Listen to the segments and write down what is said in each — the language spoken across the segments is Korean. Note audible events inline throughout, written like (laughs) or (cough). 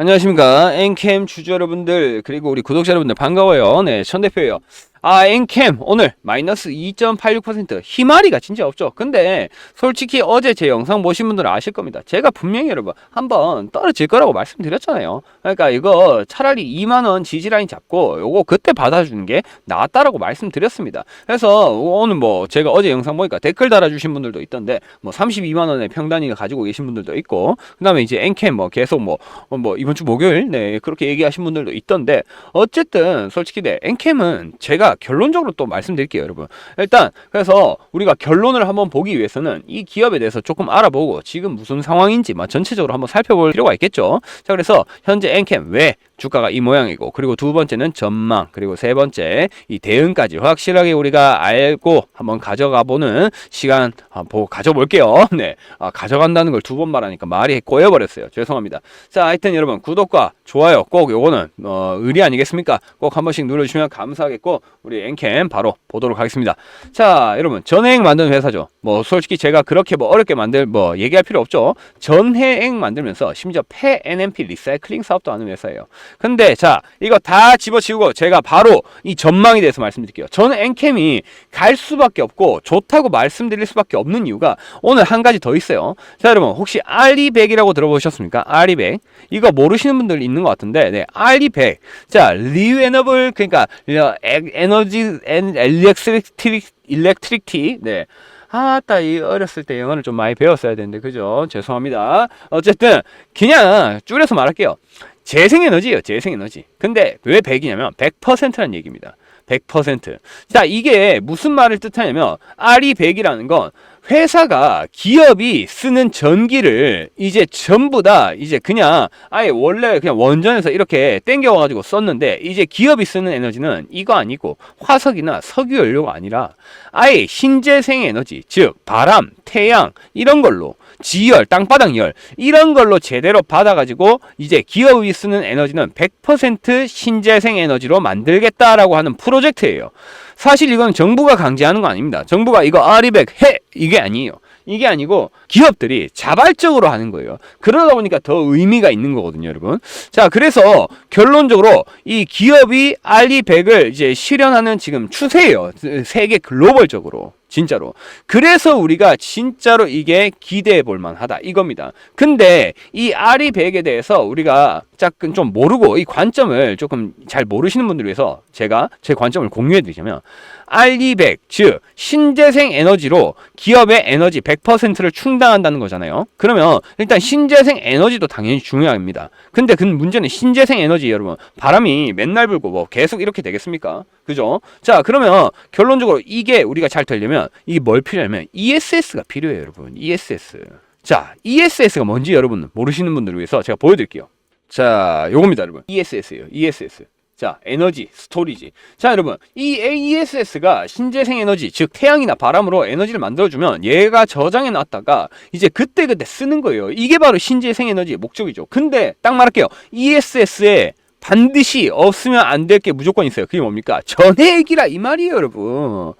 안녕하십니까. 엔캠 주주 여러분들, 그리고 우리 구독자 여러분들 반가워요. 네, 천 대표예요. 아, 엔캠 오늘 마이너스 2.86% 희마리가 진짜 없죠. 근데 솔직히 어제 제 영상 보신 분들은 아실 겁니다. 제가 분명히 여러분 한번 떨어질 거라고 말씀드렸잖아요. 그러니까 이거 차라리 2만 원 지지 라인 잡고 요거 그때 받아주는 게 낫다라고 말씀드렸습니다. 그래서 오늘 뭐 제가 어제 영상 보니까 댓글 달아주신 분들도 있던데 뭐 32만 원의 평단위 가지고 계신 분들도 있고 그 다음에 이제 엔캠 뭐 계속 뭐 뭐 이번 주 목요일 네 그렇게 얘기하신 분들도 있던데 어쨌든 솔직히 네 엔캠은 제가 결론적으로 또 말씀드릴게요 여러분. 일단 그래서 우리가 결론을 한번 보기 위해서는 이 기업에 대해서 조금 알아보고 지금 무슨 상황인지 뭐 전체적으로 한번 살펴볼 필요가 있겠죠? 자 그래서 현재 엔캠 왜 주가가 이 모양이고 그리고 두 번째는 전망 그리고 세 번째 이 대응까지 확실하게 우리가 알고 한번 가져가 보는 시간 한번 가져볼게요. (laughs) 네. 아, 가져간다는 걸 두 번 말하니까 말이 꼬여버렸어요. 죄송합니다. 자 하여튼 여러분 구독과 좋아요 꼭 요거는 어, 의리 아니겠습니까? 꼭 한 번씩 눌러주시면 감사하겠고 우리 엔캠 바로 보도록 하겠습니다. 자 여러분 전해액 만드는 회사죠. 뭐 솔직히 제가 그렇게 뭐 어렵게 만들 뭐 얘기할 필요 없죠. 전해액 만들면서 심지어 폐 NMP 리사이클링 사업도 하는 회사예요 근데 자 이거 다 집어치우고 제가 바로 이 전망에 대해서 말씀드릴게요. 저는 엔캠이 갈 수밖에 없고 좋다고 말씀드릴 수밖에 없는 이유가 오늘 한 가지 더 있어요. 자 여러분 혹시 알리백이라고 들어보셨습니까? 알리백. 이거 모르시는 분들 있는 것 같은데 네 알리백. 자 리웨너블 그러니까 에- 에너지 엔 일렉트릭 일렉트릭티. 네. 아따 이 어렸을 때 영어를 좀 많이 배웠어야 되는데 그죠? 죄송합니다. 어쨌든 그냥 줄여서 말할게요 재생에너지예요 재생에너지 근데 왜 100이냐면 100%라는 얘기입니다 100%. 자, 이게 무슨 말을 뜻하냐면, R이 100이라는 건 회사가 기업이 쓰는 전기를 이제 전부 다 이제 그냥 아예 원래 그냥 원전에서 이렇게 땡겨 와 가지고 썼는데 이제 기업이 쓰는 에너지는 이거 아니고 화석이나 석유 연료가 아니라 아예 신재생 에너지, 즉, 바람, 태양, 이런 걸로 지열, 땅바닥 열 이런 걸로 제대로 받아가지고 이제 기업이 쓰는 에너지는 100% 신재생 에너지로 만들겠다라고 하는 프로젝트예요. 사실 이건 정부가 강제하는 거 아닙니다. 정부가 이거 아리백 해 이게 아니에요. 이게 아니고 기업들이 자발적으로 하는 거예요. 그러다 보니까 더 의미가 있는 거거든요, 여러분. 자, 그래서 결론적으로 이 기업이 알리백을 이제 실현하는 지금 추세예요. 세계 글로벌적으로. 진짜로. 그래서 우리가 진짜로 이게 기대해 볼 만하다. 이겁니다. 근데 이 아리백에 대해서 우리가 조금 좀 모르고 이 관점을 조금 잘 모르시는 분들 위해서 제가 제 관점을 공유해 드리자면 알리백, 즉 신재생 에너지로 기업의 에너지 100%를 충당한다는 거잖아요. 그러면 일단 신재생 에너지도 당연히 중요합니다. 근데 그 문제는 신재생 에너지 여러분 바람이 맨날 불고 뭐 계속 이렇게 되겠습니까? 그죠? 자 그러면 결론적으로 이게 우리가 잘 되려면 이게 뭘 필요하냐면 ESS가 필요해요, 여러분. ESS. 자, ESS가 뭔지 여러분 모르시는 분들을 위해서 제가 보여드릴게요. 자, 요겁니다, 여러분. ESS예요. ESS. 자, 에너지, 스토리지. 자, 여러분. 이 ESS가 신재생 에너지, 즉 태양이나 바람으로 에너지를 만들어주면 얘가 저장해 놨다가 이제 그때그때 쓰는 거예요. 이게 바로 신재생 에너지의 목적이죠. 근데 딱 말할게요. ESS에 반드시 없으면 안 될 게 무조건 있어요. 그게 뭡니까? 전해액이라 이 말이에요, 여러분.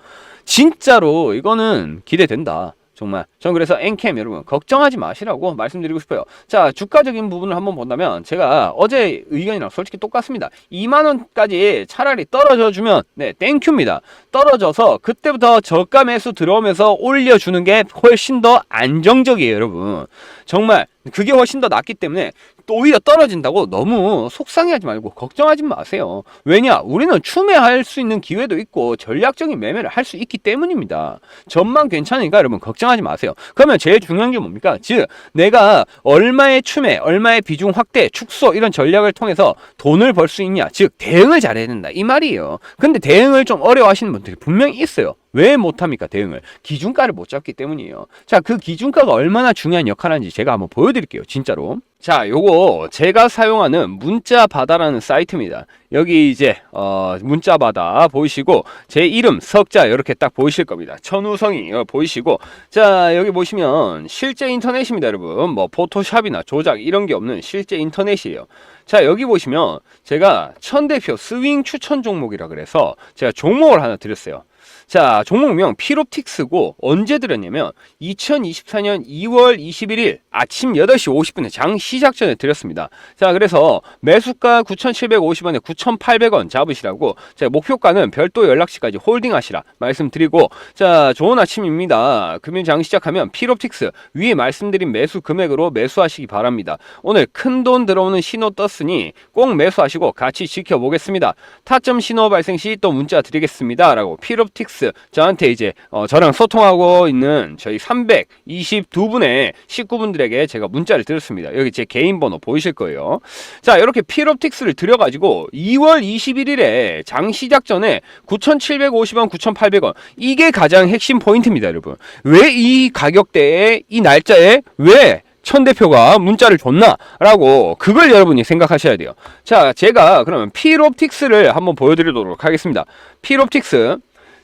진짜로 이거는 기대된다. 정말. 전 그래서 엔캠 여러분 걱정하지 마시라고 말씀드리고 싶어요. 자, 주가적인 부분을 한번 본다면 제가 어제 의견이랑 솔직히 똑같습니다. 2만 원까지 차라리 떨어져 주면 네, 땡큐입니다. 떨어져서 그때부터 저가 매수 들어오면서 올려 주는 게 훨씬 더 안정적이에요, 여러분. 정말 그게 훨씬 더 낫기 때문에 또 오히려 떨어진다고 너무 속상해하지 말고 걱정하지 마세요. 왜냐? 우리는 추매할 수 있는 기회도 있고 전략적인 매매를 할 수 있기 때문입니다. 전망 괜찮으니까 여러분 걱정하지 마세요. 그러면 제일 중요한 게 뭡니까? 즉 내가 얼마의 추매, 얼마의 비중 확대, 축소 이런 전략을 통해서 돈을 벌 수 있냐? 즉 대응을 잘해야 된다 이 말이에요. 근데 대응을 좀 어려워하시는 분들이 분명히 있어요. 왜 못합니까 대응을 기준가를 못 잡기 때문이에요 자 그 기준가가 얼마나 중요한 역할을 하는지 제가 한번 보여드릴게요 진짜로 자 요거 제가 사용하는 문자바다라는 사이트입니다. 여기 이제 어 문자바다 보이시고 제 이름 석자 이렇게 딱 보이실 겁니다. 천우성이 어, 보이시고. 자 여기 보시면 실제 인터넷입니다 여러분. 뭐 포토샵이나 조작 이런 게 없는 실제 인터넷이에요. 자 여기 보시면 제가 천 대표 스윙 추천 종목이라 그래서 제가 종목을 하나 드렸어요 자, 종목명 피롭틱스고 언제 드렸냐면 2024년 2월 21일 아침 8시 50분에 장 시작 전에 드렸습니다. 자, 그래서 매수가 9,750원에 9,800원 잡으시라고 자, 목표가는 별도 연락시까지 홀딩하시라 말씀드리고 자, 좋은 아침입니다. 금일 장 시작하면 피롭틱스 위에 말씀드린 매수 금액으로 매수하시기 바랍니다. 오늘 큰 돈 들어오는 신호 떴으니 꼭 매수하시고 같이 지켜보겠습니다. 타점 신호 발생 시 또 문자 드리겠습니다. 라고 피롭틱스 저한테 이제 어, 저랑 소통하고 있는 저희 322분의 식구분들에게 제가 문자를 드렸습니다. 여기 제 개인 번호 보이실 거예요. 자, 이렇게 피롭틱스를 드려가지고 2월 21일에 장 시작 전에 9,750원, 9,800원 이게 가장 핵심 포인트입니다, 여러분. 왜 이 가격대에 이 날짜에 왜천 대표가 문자를 줬나라고 그걸 여러분이 생각하셔야 돼요. 자, 제가 그러면 피롭틱스를 한번 보여드리도록 하겠습니다. 피롭틱스.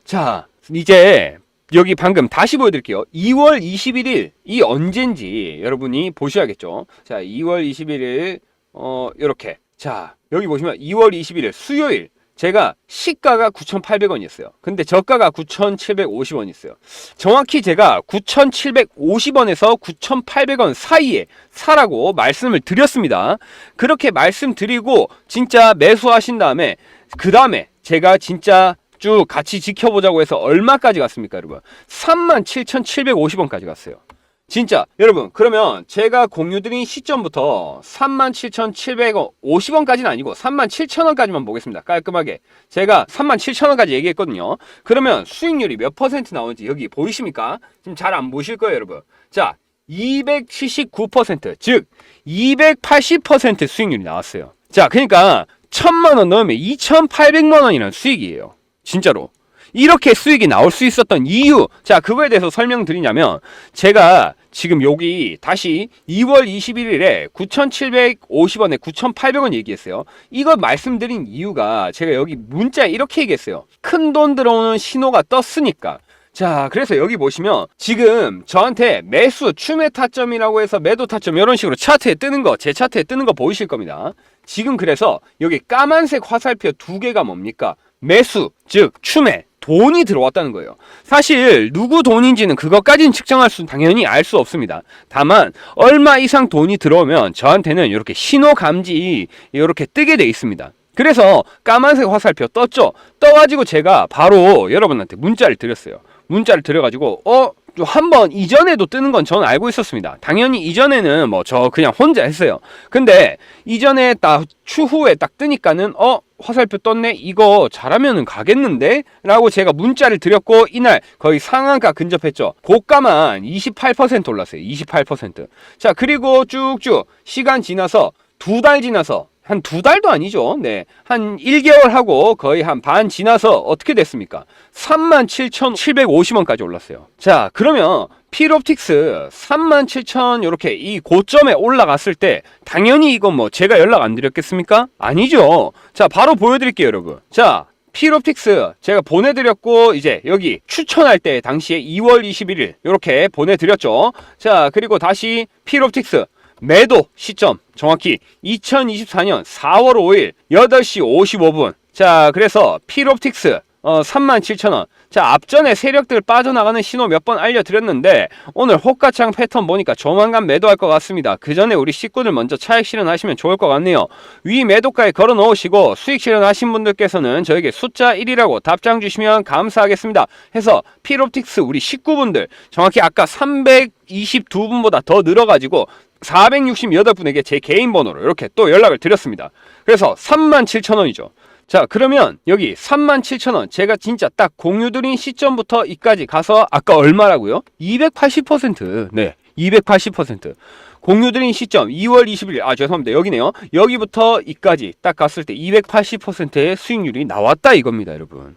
자, 이제 여기 방금 다시 보여드릴게요. 2월 21일 이 언젠지 여러분이 보셔야겠죠. 자, 2월 21일 어 이렇게 자 여기 보시면 2월 21일 수요일 제가 시가가 9,800원이었어요. 근데 저가가 9,750원 있어요. 정확히 제가 9,750원에서 9,800원 사이에 사라고 말씀을 드렸습니다. 그렇게 말씀드리고 진짜 매수하신 다음에 그 다음에 제가 진짜 쭉 같이 지켜보자고 해서 얼마까지 갔습니까, 여러분? 37,750원까지 갔어요. 진짜 여러분 그러면 제가 공유드린 시점부터 37,750원까지는 아니고 37,000원까지만 보겠습니다. 깔끔하게. 제가 37,000원까지 얘기했거든요. 그러면 수익률이 몇 퍼센트 나오는지 여기 보이십니까? 지금 잘 안 보실 거예요 여러분. 자 279%즉 280% 수익률이 나왔어요. 자 그러니까 1000만원 넣으면 2800만 원이라는 수익이에요 진짜로 이렇게 수익이 나올 수 있었던 이유 자 그거에 대해서 설명드리냐면 제가 지금 여기 다시 2월 21일에 9,750원에 9,800원 얘기했어요. 이거 말씀드린 이유가 제가 여기 문자에 이렇게 얘기했어요. 큰 돈 들어오는 신호가 떴으니까. 자, 그래서 여기 보시면 지금 저한테 매수 추매 타점이라고 해서 매도 타점 이런 식으로 차트에 뜨는 거, 제 차트에 뜨는 거 보이실 겁니다. 지금 그래서 여기 까만색 화살표 두 개가 뭡니까? 매수, 즉 추매, 돈이 들어왔다는 거예요. 사실 누구 돈인지는 그것까지는 측정할 수 당연히 알 수 없습니다. 다만 얼마 이상 돈이 들어오면 저한테는 이렇게 신호 감지 이렇게 뜨게 돼 있습니다. 그래서 까만색 화살표 떴죠. 떠가지고 제가 바로 여러분한테 문자를 드렸어요. 문자를 드려가지고 어 한 번 이전에도 뜨는 건 저는 알고 있었습니다. 당연히 이전에는 뭐 저 그냥 혼자 했어요. 근데 이전에 딱 추후에 딱 뜨니까는 어 화살표 떴네? 이거 잘하면은 가겠는데? 라고 제가 문자를 드렸고 이날 거의 상한가 근접했죠. 고가만 28% 올랐어요. 28%자 그리고 쭉쭉 시간 지나서 두 달 지나서 한 두 달도 아니죠. 네. 한 1개월 하고 거의 한 반 지나서 어떻게 됐습니까? 37,750원까지 올랐어요. 자, 그러면 필옵틱스 37,000 이렇게 이 고점에 올라갔을 때 당연히 이건 뭐 제가 연락 안 드렸겠습니까? 아니죠. 자, 바로 보여드릴게요, 여러분. 자, 필옵틱스 제가 보내드렸고 이제 여기 추천할 때 당시에 2월 21일 이렇게 보내드렸죠. 자, 그리고 다시 필옵틱스 매도 시점 정확히 2024년 4월 5일 8시 55분. 자, 그래서 필옵틱스 어, 37,000원. 자, 앞전에 세력들 빠져나가는 신호 몇 번 알려드렸는데, 오늘 호가창 패턴 보니까 조만간 매도할 것 같습니다. 그 전에 우리 식구들 먼저 차익 실현하시면 좋을 것 같네요. 위 매도가에 걸어 놓으시고, 수익 실현하신 분들께서는 저에게 숫자 1이라고 답장 주시면 감사하겠습니다. 해서, 필옵틱스 우리 식구분들, 정확히 아까 322분보다 더 늘어가지고, 468분에게 제 개인 번호로 이렇게 또 연락을 드렸습니다. 그래서 37,000원이죠. 자, 그러면 여기 37,000원. 제가 진짜 딱 공유드린 시점부터 이까지 가서 아까 얼마라고요? 280%. 네. 280%. 공유드린 시점 2월 20일 아 죄송합니다 여기네요 여기부터 이까지 딱 갔을 때 280%의 수익률이 나왔다 이겁니다 여러분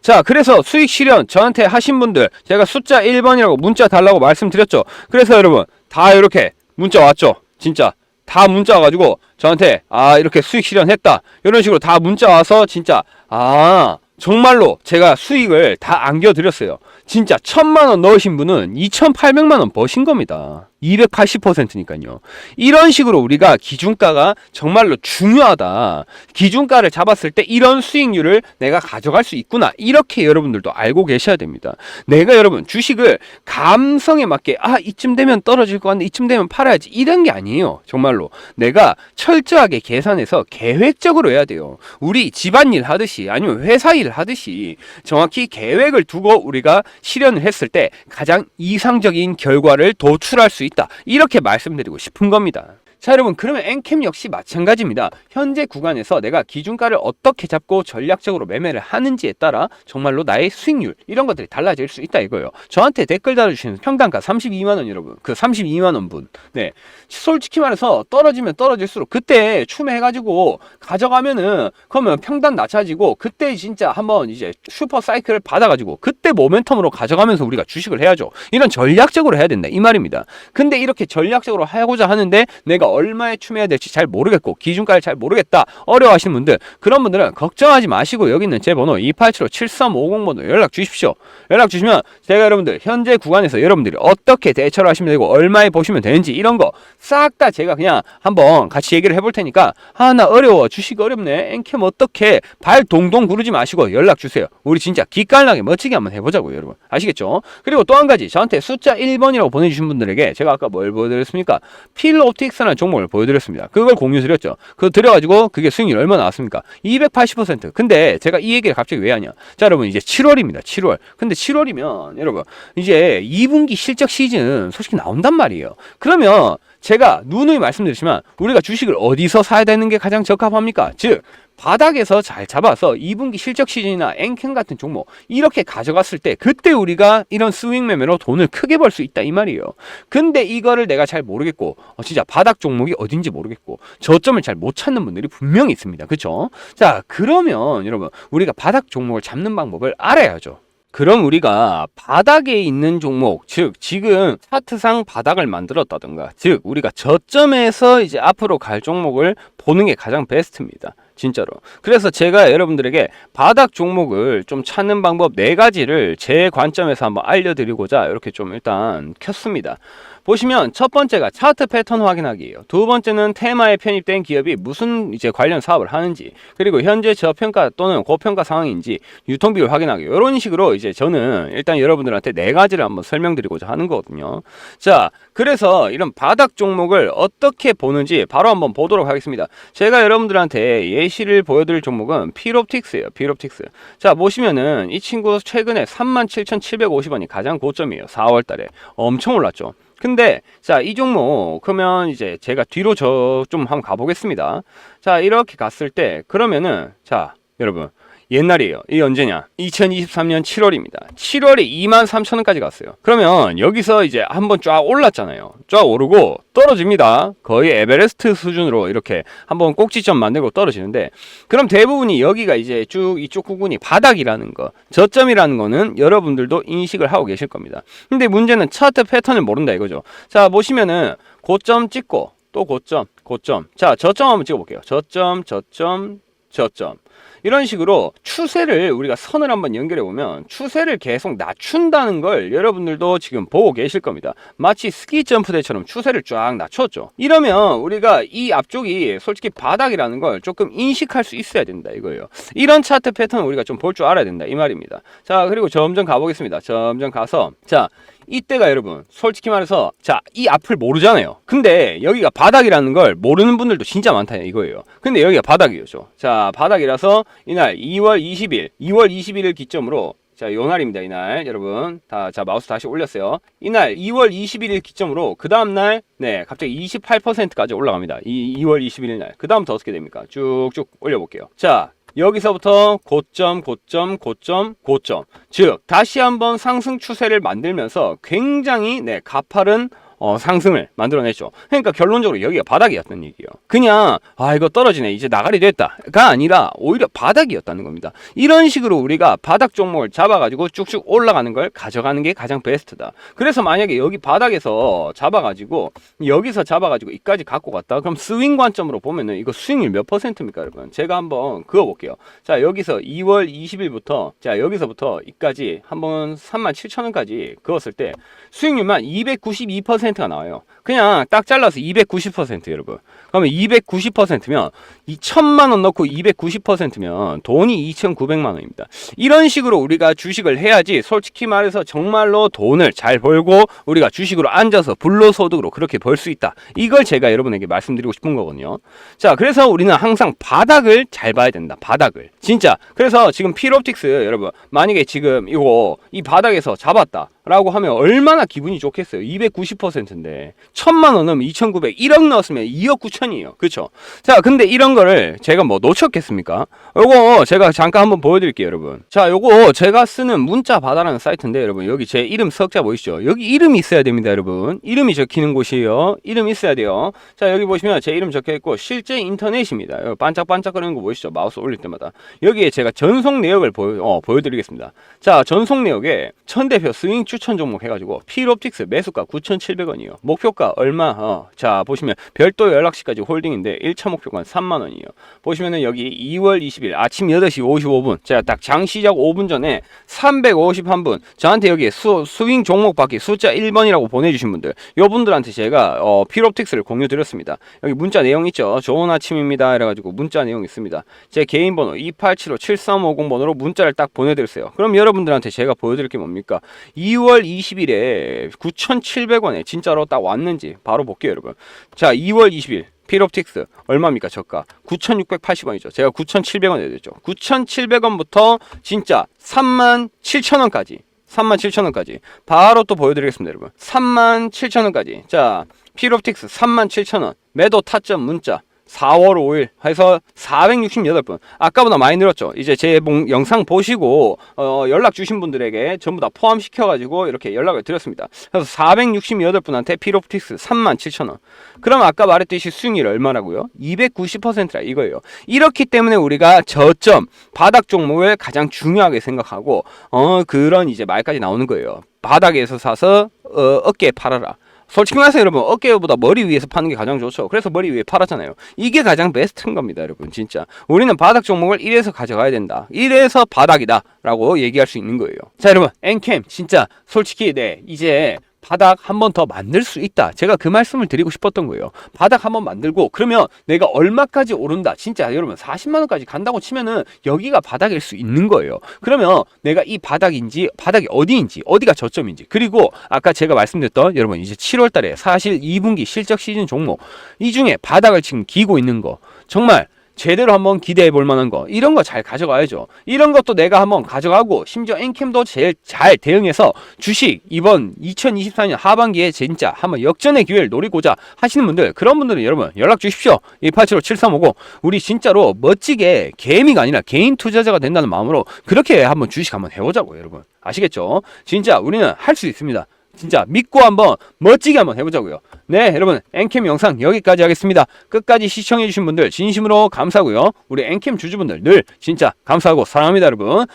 자 그래서 수익 실현 저한테 하신 분들 제가 숫자 1번이라고 문자 달라고 말씀드렸죠 그래서 여러분 다 이렇게 문자 왔죠? 진짜. 다 문자 와가지고 저한테 아 이렇게 수익 실현했다. 이런 식으로 다 문자 와서 진짜 아 정말로 제가 수익을 다 안겨드렸어요. 진짜 천만 원 넣으신 분은 2,800만 원 버신 겁니다 280%니까요. 이런 식으로 우리가 기준가가 정말로 중요하다. 기준가를 잡았을 때 이런 수익률을 내가 가져갈 수 있구나. 이렇게 여러분들도 알고 계셔야 됩니다. 내가 여러분 주식을 감성에 맞게 아 이쯤 되면 떨어질 것 같은데 이쯤 되면 팔아야지 이런 게 아니에요. 정말로 내가 철저하게 계산해서 계획적으로 해야 돼요. 우리 집안일 하듯이 아니면 회사 일 하듯이 정확히 계획을 두고 우리가 실현을 했을 때 가장 이상적인 결과를 도출할 수 있다. 이렇게 말씀드리고 싶은 겁니다. 자 여러분 그러면 엔캠 역시 마찬가지입니다. 현재 구간에서 내가 기준가를 어떻게 잡고 전략적으로 매매를 하는지에 따라 정말로 나의 수익률 이런 것들이 달라질 수 있다 이거예요. 저한테 댓글 달아주시는 평단가 32만 원 여러분 그 32만 원 분. 네 솔직히 말해서 떨어지면 떨어질수록 그때 추매해가지고 가져가면은 그러면 평단 낮아지고 그때 진짜 한번 이제 슈퍼 사이클을 받아가지고 그때 모멘텀으로 가져가면서 우리가 주식을 해야죠. 이런 전략적으로 해야 된다 이 말입니다. 근데 이렇게 전략적으로 하고자 하는데 내가 얼마에 추매해야 될지 잘 모르겠고 기준가를 잘 모르겠다 어려워하시는 분들 그런 분들은 걱정하지 마시고 여기 있는 제 번호 287-7350번호 연락 주십시오. 연락 주시면 제가 여러분들 현재 구간에서 여러분들이 어떻게 대처를 하시면 되고 얼마에 보시면 되는지 이런 거 싹 다 제가 그냥 한번 같이 얘기를 해볼 테니까 아나 어려워 주식 어렵네 엔캠 어떻게 발 동동 구르지 마시고 연락 주세요. 우리 진짜 기깔나게 멋지게 한번 해보자고요 여러분 아시겠죠? 그리고 또 한 가지 저한테 숫자 1번이라고 보내주신 분들에게 제가 아까 뭘 보여드렸습니까? 필옵틱스라는 종목을 보여드렸습니다. 그걸 공유 드렸죠. 그거 드려 가지고 그게 수익률 얼마 나왔습니까? 280%. 근데 제가 이 얘기를 갑자기 왜 하냐? 자, 여러분 이제 7월입니다. 7월. 근데 7월이면 여러분 이제 2분기 실적 시즌 소식이 나온단 말이에요. 그러면 제가 누누이 말씀드리지만 우리가 주식을 어디서 사야 되는 게 가장 적합합니까? 즉 바닥에서 잘 잡아서 2분기 실적 시즌이나 엔캔 같은 종목 이렇게 가져갔을 때 그때 우리가 이런 스윙 매매로 돈을 크게 벌 수 있다 이 말이에요. 근데 이거를 내가 잘 모르겠고 어, 진짜 바닥 종목이 어딘지 모르겠고 저점을 잘 못 찾는 분들이 분명히 있습니다. 그렇죠? 자 그러면 여러분 우리가 바닥 종목을 잡는 방법을 알아야죠. 그럼 우리가 바닥에 있는 종목, 즉 지금 차트상 바닥을 만들었다든가, 즉 우리가 저점에서 이제 앞으로 갈 종목을 보는 게 가장 베스트입니다. 진짜로. 그래서 제가 여러분들에게 바닥 종목을 좀 찾는 방법 네 가지를 제 관점에서 한번 알려드리고자 이렇게 좀 일단 켰습니다. 보시면 첫 번째가 차트 패턴 확인하기예요. 두 번째는 테마에 편입된 기업이 무슨 이제 관련 사업을 하는지, 그리고 현재 저평가 또는 고평가 상황인지 유통비율 확인하기. 이런 식으로 이제 저는 일단 여러분들한테 네 가지를 한번 설명드리고자 하는 거거든요. 자, 그래서 이런 바닥 종목을 어떻게 보는지 바로 한번 보도록 하겠습니다. 제가 여러분들한테 예시를 보여드릴 종목은 필옵틱스예요. 필옵틱스. 자, 보시면은 이 친구 최근에 37,750원이 가장 고점이에요. 4월 달에. 엄청 올랐죠. 근데 자 이 종목 그러면 이제 제가 뒤로 저 좀 한번 가보겠습니다. 자 이렇게 갔을 때 그러면은 자 여러분 옛날이에요. 이 언제냐? 2023년 7월입니다. 7월에 2만 3천 원까지 갔어요. 그러면 여기서 이제 한번 쫙 올랐잖아요. 쫙 오르고 떨어집니다. 거의 에베레스트 수준으로 이렇게 한번 꼭지점 만들고 떨어지는데 그럼 대부분이 여기가 이제 쭉 이쪽 구간이 바닥이라는 거, 저점이라는 거는 여러분들도 인식을 하고 계실 겁니다. 근데 문제는 차트 패턴을 모른다 이거죠. 자, 보시면은 고점 찍고 또 고점, 고점. 자, 저점 한번 찍어 볼게요. 저점, 저점, 저점. 이런 식으로 추세를 우리가 선을 한번 연결해 보면 추세를 계속 낮춘다는 걸 여러분들도 지금 보고 계실 겁니다. 마치 스키 점프대처럼 추세를 쫙 낮췄죠. 이러면 우리가 이 앞쪽이 솔직히 바닥이라는 걸 조금 인식할 수 있어야 된다 이거예요. 이런 차트 패턴을 우리가 좀 볼 줄 알아야 된다 이 말입니다. 자 그리고 점점 가보겠습니다. 점점 가서 자 이때가 여러분 솔직히 말해서 자 이 앞을 모르잖아요 근데 여기가 바닥이라는 걸 모르는 분들도 진짜 많다 이거예요 근데 여기가 바닥이죠 자 바닥이라서 이날 2월 20일 2월 21일 기점으로 자, 요 날입니다, 이날. 여러분. 다, 자, 마우스 다시 올렸어요. 이날, 2월 21일 기점으로, 그 다음 날, 네, 갑자기 28%까지 올라갑니다. 이 2월 21일 날. 그 다음부터 어떻게 됩니까? 쭉쭉 올려 볼게요. 자, 여기서부터 고점, 고점, 고점, 고점. 즉, 다시 한번 상승 추세를 만들면서 굉장히, 네, 가파른 어, 상승을 만들어냈죠. 그러니까 결론적으로 여기가 바닥이었던 얘기예요. 그냥 아 이거 떨어지네 이제 나가리 됐다가 아니라 오히려 바닥이었다는 겁니다. 이런 식으로 우리가 바닥 종목을 잡아가지고 쭉쭉 올라가는 걸 가져가는 게 가장 베스트다. 그래서 만약에 여기 바닥에서 잡아가지고 여기서 잡아가지고 이까지 갖고 갔다 그럼 스윙 관점으로 보면은 이거 수익률 몇 퍼센트입니까 여러분? 제가 한번 그어볼게요. 자 여기서 2월 20일부터 자 여기서부터 이까지 한번 3만 7천 원까지 그었을 때 수익률만 292% 290%가 나와요. 그냥 딱 잘라서 290% 여러분. 그러면 290%면 2천만 원 넣고 290%면 돈이 2,900만 원입니다. 이런 식으로 우리가 주식을 해야지 솔직히 말해서 정말로 돈을 잘 벌고 우리가 주식으로 앉아서 불로소득으로 그렇게 벌 수 있다. 이걸 제가 여러분에게 말씀드리고 싶은 거거든요. 자, 그래서 우리는 항상 바닥을 잘 봐야 된다. 바닥을. 진짜. 그래서 지금 필옵틱스 여러분 만약에 지금 이거 이 바닥에서 잡았다. 라고 하면 얼마나 기분이 좋겠어요. 290% 인데 천만 원 넣으면 2,900, 1억 넣었으면 2억 9천이에요. 그렇죠? 자, 근데 이런 거를 제가 뭐 놓쳤겠습니까? 요거 제가 잠깐 한번 보여드릴게요, 여러분. 자, 요거 제가 쓰는 문자 바다라는 사이트인데 여러분 여기 제 이름 석자 보이시죠? 여기 이름이 있어야 됩니다, 여러분. 이름이 적히는 곳이에요. 이름 있어야 돼요. 자, 여기 보시면 제 이름 적혀 있고 실제 인터넷입니다. 여기 반짝반짝거리는 거 보이시죠? 마우스 올릴 때마다 여기에 제가 전송 내역을 보여 어, 보여드리겠습니다. 자, 전송 내역에 천 대표 스윙 추천 종목 해가지고 필옵틱스 매수가 9,700 원이요. 목표가 얼마? 어, 자 보시면 별도 연락시까지 홀딩인데 1차 목표가는 3만 원이요. 보시면은 여기 2월 20일 아침 8시 55분 제가 딱 장 시작 5분 전에 351분 저한테 여기 수, 스윙 종목 받기 숫자 1번이라고 보내주신 분들 요 분들한테 제가 어, 필옵틱스를 공유 드렸습니다. 여기 문자 내용 있죠. 좋은 아침입니다. 이래가지고 문자 내용 있습니다. 제 개인 번호 2875-7350 번호로 문자를 딱 보내드렸어요. 그럼 여러분들한테 제가 보여드릴 게 뭡니까? 2월 20일에 9,700원에 진짜로 딱 왔는지 바로 볼게요, 여러분. 자, 2월 20일 필옵틱스 얼마입니까? 저가 9,680원이죠. 제가 9,700원 내드렸죠. 9,700원부터 진짜 37,000원까지 37,000원까지 바로 또 보여드리겠습니다, 여러분. 37,000원까지. 자, 필옵틱스 37,000원 매도 타점 문자 4월 5일 해서 468분. 아까보다 많이 늘었죠. 이제 제 몽- 영상 보시고 어, 연락 주신 분들에게 전부 다 포함시켜 가지고 이렇게 연락을 드렸습니다. 그래서 468분한테 필옵틱스 37,000원. 그럼 아까 말했듯이 수익률 얼마라고요? 290%라 이거예요. 이렇기 때문에 우리가 저점 바닥 종목을 가장 중요하게 생각하고 어 그런 이제 말까지 나오는 거예요. 바닥에서 사서 어, 어깨에 팔아라 솔직히 말해서 여러분 어깨보다 머리 위에서 파는 게 가장 좋죠. 그래서 머리 위에 팔았잖아요. 이게 가장 베스트인 겁니다, 여러분. 진짜 우리는 바닥 종목을 1에서 가져가야 된다. 1에서 바닥이다라고 얘기할 수 있는 거예요. 자, 여러분 엔캠 진짜 솔직히 네 이제 바닥 한 번 더 만들 수 있다. 제가 그 말씀을 드리고 싶었던 거예요. 바닥 한 번 만들고 그러면 내가 얼마까지 오른다. 진짜 여러분 40만 원까지 간다고 치면은 여기가 바닥일 수 있는 거예요. 그러면 내가 이 바닥인지 바닥이 어디인지 어디가 저점인지 그리고 아까 제가 말씀드렸던 여러분 이제 7월 달에 사실 2분기 실적 시즌 종목 이 중에 바닥을 지금 기고 있는 거 정말 제대로 한번 기대해 볼 만한 거 이런 거 잘 가져가야죠. 이런 것도 내가 한번 가져가고 심지어 엔캠도 제일 잘 대응해서 주식 이번 2024년 하반기에 진짜 한번 역전의 기회를 노리고자 하시는 분들 그런 분들은 여러분 연락 주십시오. 187-7350 우리 진짜로 멋지게 개미가 아니라 개인 투자자가 된다는 마음으로 그렇게 한번 주식 한번 해보자고 여러분 아시겠죠? 진짜 우리는 할 수 있습니다. 진짜 믿고 한번 멋지게 한번 해보자고요. 네, 여러분 엔캠 영상 여기까지 하겠습니다. 끝까지 시청해주신 분들 진심으로 감사하고요. 우리 엔캠 주주분들 늘 진짜 감사하고 사랑합니다, 여러분.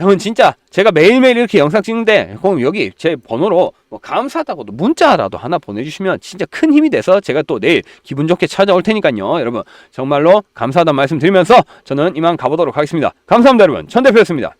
여러분 진짜 제가 매일매일 이렇게 영상 찍는데 그럼 여기 제 번호로 뭐 감사하다고도 문자라도 하나 보내주시면 진짜 큰 힘이 돼서 제가 또 내일 기분 좋게 찾아올 테니까요. 여러분 정말로 감사하다는 말씀 드리면서 저는 이만 가보도록 하겠습니다. 감사합니다, 여러분. 천 대표였습니다.